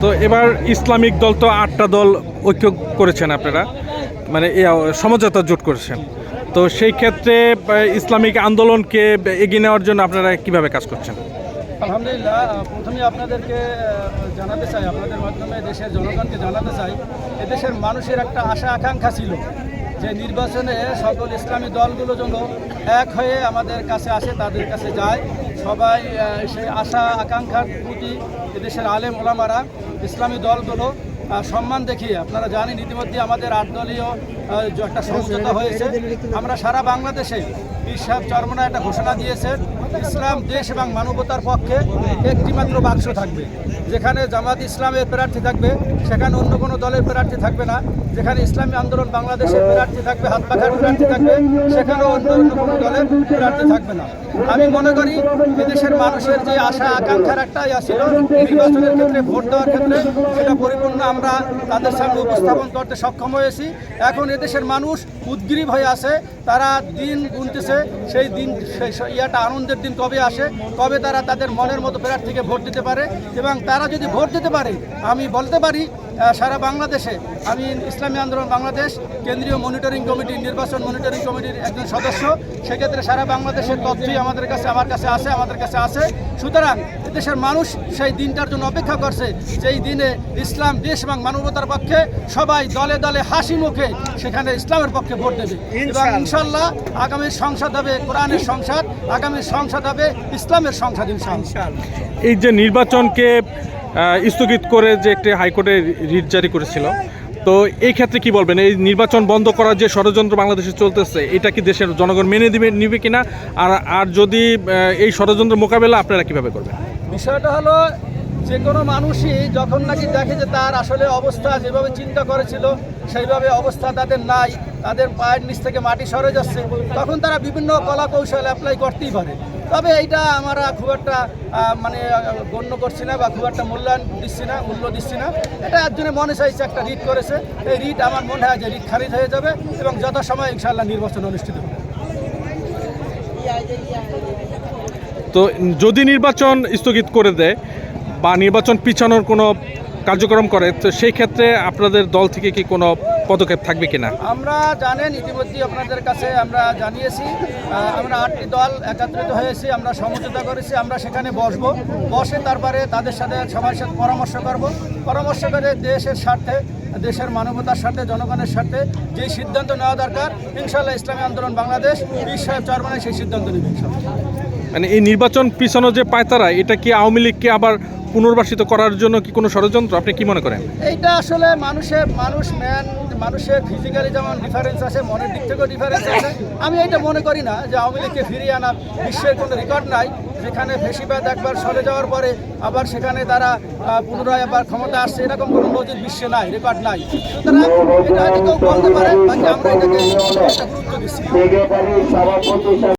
তো এবার ইসলামিক দল তো আটটা দল ঐক্য করেছেন আপনারা। মানে সমঝোতা জোট করেছেন। তো সেই ক্ষেত্রে ইসলামিক আন্দোলনকে এগিয়ে নেওয়ার জন্য আপনারা কীভাবে কাজ করছেন? আলহামদুলিল্লাহ প্রথমে আপনাদেরকে জানাতে চাই, আপনাদের মাধ্যমে দেশের জনগণকে জানাতে চাই, এদেশের মানুষের একটা আশা, আকাঙ্ক্ষা ছিল যে নির্বাচনে সকল ইসলামী দলগুলো যেন এক হয়ে আমাদের কাছে আসে, তাদের কাছে যায়। সবাই সেই আশা, আকাঙ্ক্ষার প্রতি এদেশের আলেম ওলামারা, ইসলামী দলগুলো সম্মান দেখিয়ে, আপনারা জানেন ইতিমধ্যে আমাদের আট দলীয় একটা সমঝোতা হয়েছে, আমরা সারা বাংলাদেশে পীর সাহেব চরমনা একটা ঘোষণা দিয়েছেন ইসলাম, দেশ এবং মানবতার পক্ষে একটি মাত্র বাক্স থাকবে। যেখানে জামাত ইসলামের প্রার্থী থাকবে, সেখানে অন্য কোনো দলের প্রার্থী থাকবে না। যেখানে ইসলামী আন্দোলন বাংলাদেশের প্রার্থী থাকবে হাত পাখার প্রার্থী থাকবে সেখানে অন্য অন্য কোনো দলের প্রার্থী থাকবে না। আমি মনে করি এদেশের মানুষের যে আশা, আকাঙ্ক্ষার একটা ইয়া ছিল নির্বাচনের ক্ষেত্রে ভোট দেওয়ার ক্ষেত্রে সেটা পরিপূর্ণ আমরা তাদের সামনে উপস্থাপন করতে সক্ষম হয়েছি। এখন এদেশের মানুষ উদ্গ্রীব হয়ে আছে, তারা দিন গুনতেছে, সেই দিন সেই ইয়াটা আনন্দের দিন কবে আসে, কবে তারা তাদের মনের মতো প্রার্থীকে ভোট দিতে পারে এবং তারা যদি ভোট দিতে পারে, আমি বলতে পারি সারা বাংলাদেশে, আমি ইসলামী আন্দোলন বাংলাদেশ, কেন্দ্রীয় মনিটরিং কমিটি, নির্বাচন মনিটরিং কমিটির একজন সদস্য, সেক্ষেত্রে সারা বাংলাদেশের তথ্যই আমাদের কাছে, আমার কাছে আছে, আমাদের কাছে আছে। সুতরাং দেশের মানুষ সেই দিনটার জন্য অপেক্ষা করছে। যেই দিনে ইসলাম দেশ এবং মানবতার পক্ষে সবাই দলে দলে হাসি মুখে সেখানে ইসলামের পক্ষে ভোট দেবে। এবং ইনশাল্লাহ আগামী সংসদ হবে কোরআনের সংসদ আগামী সংসদ হবে ইসলামের সংসদ ইনশাল্লাহ এই যে নির্বাচনকে স্থগিত করে যে একটি হাইকোর্টে রিট জারি করেছিল তো এই ক্ষেত্রে কি বলবেন? এই নির্বাচন বন্ধ করার যে ষড়যন্ত্র বাংলাদেশে চলতেছে এটা কি দেশের জনগণ মেনে দিবে নিবে কিনা? আর আর যদি এই ষড়যন্ত্র মোকাবেলা আপনারা কীভাবে করবেন? বিষয়টা হলো, যে কোনো মানুষই যখন নাকি দেখে যে তার আসলে অবস্থা যেভাবে চিন্তা করেছিল, সেইভাবে অবস্থা তাদের নাই, তাদের পায়ের নিচ থেকে মাটি সরে যাচ্ছে, তখন তারা বিভিন্ন কলা কৌশল অ্যাপ্লাই করতেই পারে। তবে এইটা আমরা খুব একটা মানে গণ্য করছি না বা খুব একটা মূল্যায়ন দিচ্ছি না, মূল্য দিচ্ছি না। এটা একজনে মনে চাইছে একটা রিট করেছে, এই রিট আমার মনে হয় যে রিট খারিজ হয়ে যাবে এবং যথাসময় ইনশাল্লাহ নির্বাচন অনুষ্ঠিত হবে। তো যদি নির্বাচন স্থগিত করে দেয় বা নির্বাচন পিছানোর কোনো কার্যক্রম করে, তো সেই ক্ষেত্রে আপনাদের দল থেকে কি কোনো পদক্ষেপ থাকবে কিনা? আমরা জানেন ইতিমধ্যে আপনাদের কাছে আমরা জানিয়েছি আমরা আটটি দল একত্রিত হয়েছি, আমরা সমঝোতা করেছি, আমরা সেখানে বসবো। বসে তারপরে তাদের সাথে সবার সাথে পরামর্শ করব। পরামর্শ করে দেশের স্বার্থে, দেশের মানবতার স্বার্থে, জনগণের স্বার্থে যে সিদ্ধান্ত নেওয়া দরকার ইনশাল্লাহ ইসলামী আন্দোলন বাংলাদেশ সাহেব চরমানে সেই সিদ্ধান্ত নেবে ইনশাল্লাহ মানে এই নির্বাচন পিছানো যে পায়তারা, এটা কি আওয়ামী লীগকে আবার পুনর্বাসিত করার জন্য কি কোনো ষড়যন্ত্র? আপনি কি মনে করেন? এইটা আসলে মানুষের, মানুষ ম্যান মানুষের ফিজিক্যালি যেমন ডিফারেন্স আছে, মনের দিক থেকেও ডিফারেন্স আছে। আমি এটা মনে করি না যে আওয়ামী লীগকে ফিরিয়ে আনা বিশ্বের কোনো রেকর্ড নাই, যেখানে ফেসিবাদ একবার সরে যাওয়ার পরে আবার সেখানে তারা পুনরায় আবার ক্ষমতা আসছে, এরকম কোনো নজির বিশ্বে নাই রেকর্ড নাই। সুতরাং এটা কেউ বলতে পারে, বাকি আমরা এটাকে গুরুত্ব দিচ্ছি।